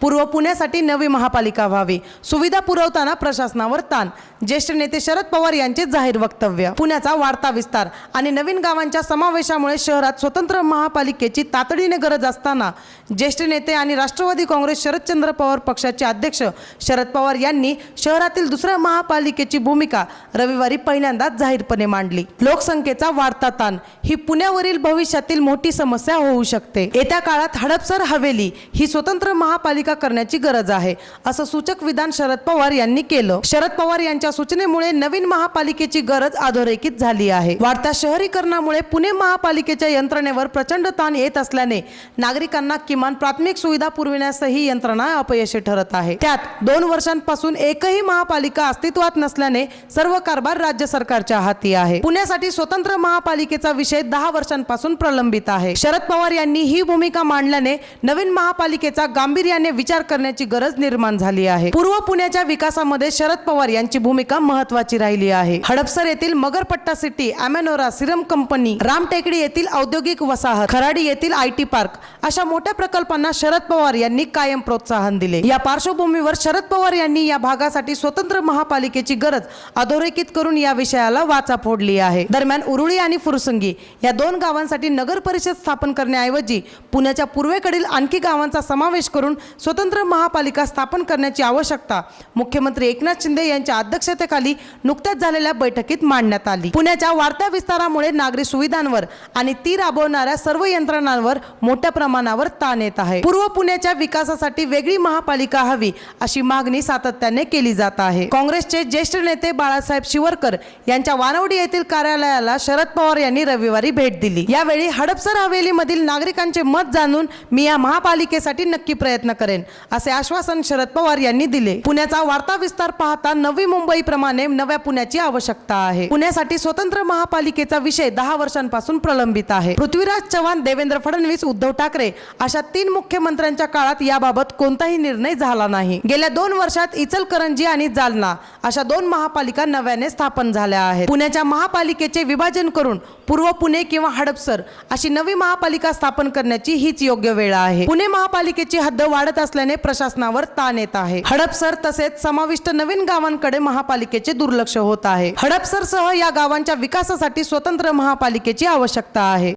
पूर्व पुण्यासाठी नवी महापालिका व्हावी. सुविधा पुरवताना प्रशासनावर ताण. ज्येष्ठ नेते शरद पवार यांचे जाहीर वक्तव्य. पुण्याचा वाढता विस्तार आणि नवीन गावांच्या समावेशामुळे शहरात स्वतंत्र महापालिकेची तातडीने गरज असताना ज्येष्ठ नेते आणि राष्ट्रवादी काँग्रेस शरदचंद्र पवार पक्षाचे अध्यक्ष शरद पवार यांनी शहरातील दुसऱ्या महापालिकेची भूमिका रविवारी पहिल्यांदाच जाहीरपणे मांडली. लोकसंख्येचा वाढता ताण ही पुण्यावरील भविष्यातील मोठी समस्या होऊ शकते. येत्या काळात हडपसर हवेली ही स्वतंत्र महापालिका करण्याची गरज आहे. असं सूचक विधान शरद पवार यांनी केलं. शरद पवार यांच्या सूचनेमुळे नवीन महापालिकेची गरज अधोरेखित झाली आहे. वाढत्या शहरीकरणामुळे पुणे महापालिकेच्या यंत्रणेवर प्रचंड ताण येत असल्याने नागरिकांना किमान प्राथमिक सुविधा पुरविण्यास ही यंत्रणा अपयशी ठरत आहे. त्यात दोन वर्षांपासून एकही महापालिका अस्तित्वात नसल्याने सर्व कारभार राज्य सरकारच्या हाती आहे. पुण्यासाठी स्वतंत्र महापालिकेचा विषय दहा वर्षांपासून प्रलंबित आहे. शरद पवार यांनी ही भूमिका मांडल्याने नवीन महापालिकेचा गांभीर्याने विचार करण्याची गरज निर्माण झाली आहे. पूर्व पुण्याच्या विकासामध्ये शरद पवार यांची भूमिका महत्वाची राहिली आहे. हडपसर येथील Magarpatta city Amanora Serum company Ramtekdi येथील औद्योगिक वसाहत खराडी येथील आय टी पार्क अशा मोठ्या प्रकल्पांना शरद पवार यांनी कायम प्रोत्साहन दिले. या पार्श्वभूमीवर शरद पवार यांनी या भागासाठी स्वतंत्र महापालिकेची गरज अधोरेखित करून या विषयाला वाचा फोडली आहे. दरम्यान उरुळी आणि फुरसंगी या दोन गावांसाठी नगर परिषद स्थापन करण्याऐवजी पुण्याच्या पूर्वेकडील आणखी गावांचा समावेश करून स्वतंत्र महापालिका स्थापन करण्याची आवश्यकता मुख्यमंत्री एकनाथ शिंदे यांच्या अध्यक्षतेखाली नुकत्याच झालेल्या बैठकीत मांडण्यात आली. पुण्याच्या वाढत्या विस्तारामुळे नागरी सुविधांवर आणि ती राबवणाऱ्या सर्व यंत्रणांवर मोठ्या प्रमाणावर ताण येत आहे. पूर्व पुण्याच्या विकासासाठी वेगळी महापालिका हवी अशी मागणी सातत्याने केली जात आहे. काँग्रेसचे ज्येष्ठ नेते बाळासाहेब शिवरकर यांच्या वानवडी येथील कार्यालयाला शरद पवार यांनी रविवारी भेट दिली. यावेळी हडपसर हवेलीमधील नागरिकांचे मत जाणून मी या महापालिकेसाठी नक्की प्रयत्न करेन. असे आश्वासन शरद पवार यांनी दिले. पुण्याचा वाढता विस्तार पाहता नवी मुंबई प्रमाणे नव्या पुण्याची आवश्यकता आहे. पुण्यासाठी स्वतंत्र महापालिकेचा विषय दहा वर्षांपासून प्रलंबित आहे. पृथ्वीराज चव्हाण देवेंद्र फडणवीस उद्धव ठाकरे अशा तीन मुख्यमंत्र्यांच्या काळात याबाबत कोणताही निर्णय झाला नाही. गेल्या दोन वर्षात इचलकरंजी आणि जालना अशा दोन महापालिका नव्याने स्थापन झाल्या आहेत. पुण्याच्या महापालिकेचे विभाजन करून पूर्व पुणे किंवा हडपसर अशी नवी महापालिका स्थापन करण्याची हीच योग्य वेळ आहे. पुणे महापालिकेची हद्द वाढत असल्याने प्रशासनावर ताण येत आहे. हडपसर तसेच समाविष्ट नवीन गावांकडे महापालिकेचे दुर्लक्ष होत आहे. हडपसर सह या गावांच्या विकासासाठी स्वतंत्र महापालिकेची आवश्यकता आहे.